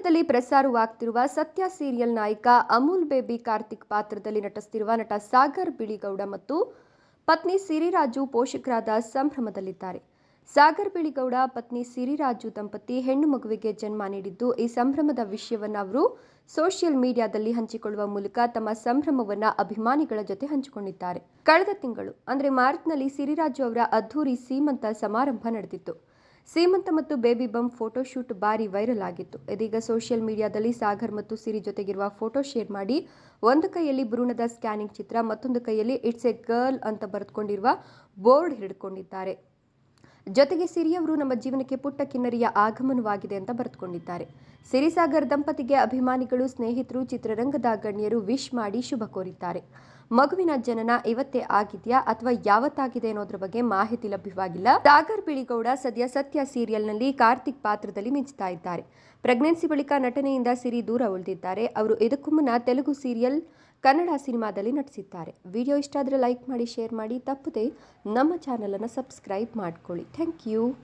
ಕನ್ನಡದಲ್ಲಿ ಪ್ರಸಾರವಾಗ್ತಿರುವ ಸತ್ಯ ಸೀರಿಯಲ್ ನಾಯಕ ಅಮೂಲ್ ಬೇಬಿ ಕಾರ್ತಿಕ್ ಪಾತ್ರದಲ್ಲಿ ನಟಿಸುತ್ತಿರುವ ನಟ ಸಾಗರ್ ಬಿಳಿಗೌಡ ಮತ್ತು ಪತ್ನಿ ಸಿರಿರಾಜು ಪೋಷಕರಾದ ಸಂಭ್ರಮದಲ್ಲಿದ್ದಾರೆ. ಸಾಗರ್ ಬಿಳಿಗೌಡ, ಪತ್ನಿ ಸಿರಿರಾಜು ದಂಪತಿ ಹೆಣ್ಣು ಮಗುವಿಗೆ ಜನ್ಮ ನೀಡಿದ್ದು, ಈ ಸಂಭ್ರಮದ ವಿಷಯವನ್ನು ಅವರು ಸೋಷಿಯಲ್ ಮೀಡಿಯಾದಲ್ಲಿ ಹಂಚಿಕೊಳ್ಳುವ ಮೂಲಕ ತಮ್ಮ ಸಂಭ್ರಮವನ್ನು ಅಭಿಮಾನಿಗಳ ಜೊತೆ ಹಂಚಿಕೊಂಡಿದ್ದಾರೆ. ಕಳೆದ ತಿಂಗಳು, ಅಂದರೆ ಮಾರ್ಚ್ನಲ್ಲಿ ಸಿರಿರಾಜು ಅವರ ಅದ್ಧೂರಿ ಸೀಮಂತ ಸಮಾರಂಭ ನಡೆದಿತ್ತು. ಸೀಮಂತ ಮತ್ತು ಬೇಬಿ ಬಮ್ ಫೋಟೋಶೂಟ್ ಭಾರಿ ವೈರಲ್ ಆಗಿತ್ತು. ಇದೀಗ ಸೋಷಿಯಲ್ ಮೀಡಿಯಾದಲ್ಲಿ ಸಾಗರ್ ಮತ್ತು ಸಿರಿ ಜೊತೆಗಿರುವ ಫೋಟೋ ಶೇರ್ ಮಾಡಿ, ಒಂದು ಕೈಯಲ್ಲಿ ಭ್ರೂಣದ ಸ್ಕ್ಯಾನಿಂಗ್ ಚಿತ್ರ, ಮತ್ತೊಂದು ಕೈಯಲ್ಲಿ ಇಟ್ಸ್ ಎ ಗರ್ಲ್ ಅಂತ ಬರೆದುಕೊಂಡಿರುವ ಬೋರ್ಡ್ ಹಿಡಿದುಕೊಂಡಿದ್ದಾರೆ. ಜೊತೆಗೆ ಸಿರಿಯವರು ನಮ್ಮ ಜೀವನಕ್ಕೆ ಪುಟ್ಟ ಕಿನ್ನರಿಯ ಆಗಮನವಾಗಿದೆ ಅಂತ ಬರೆದುಕೊಂಡಿದ್ದಾರೆ. ಸಿರಿಸಾಗರ್ ದಂಪತಿಗೆ ಅಭಿಮಾನಿಗಳು, ಸ್ನೇಹಿತರು, ಚಿತ್ರರಂಗದ ಗಣ್ಯರು ವಿಶ್ ಮಾಡಿ ಶುಭ ಕೋರಿದ್ದಾರೆ. ಮಗುವಿನ ಜನನ ಇವತ್ತೇ ಆಗಿದೆಯಾ ಅಥವಾ ಯಾವತ್ತಾಗಿದೆ ಅನ್ನೋದ್ರ ಬಗ್ಗೆ ಮಾಹಿತಿ ಲಭ್ಯವಾಗಿಲ್ಲ. ಸಾಗರ್ ಬಿಳಿಗೌಡ ಸದ್ಯ ಸತ್ಯ ಸೀರಿಯಲ್ನಲ್ಲಿ ಕಾರ್ತಿಕ್ ಪಾತ್ರದಲ್ಲಿ ಮಿಂಚುತ್ತಾ ಇದ್ದಾರೆ. ಪ್ರೆಗ್ನೆನ್ಸಿ ಬಳಿಕ ನಟನೆಯಿಂದ ಸಿರಿ ದೂರ ಉಳಿದಿದ್ದಾರೆ. ಅವರು ಇದಕ್ಕೂ ಮುನ್ನ ತೆಲುಗು ಸೀರಿಯಲ್ ಕನ್ನಡ ಸಿನಿಮಾದಲ್ಲಿ ನಟಿಸಿದ್ದಾರೆ. ವಿಡಿಯೋ ಇಷ್ಟ ಆದರೆ ಲೈಕ್ ಮಾಡಿ, ಶೇರ್ ಮಾಡಿ. ತಪ್ಪದೆ ನಮ್ಮ ಚಾನಲನ್ನು ಸಬ್ಸ್ಕ್ರೈಬ್ ಮಾಡ್ಕೊಳ್ಳಿ. Thank you.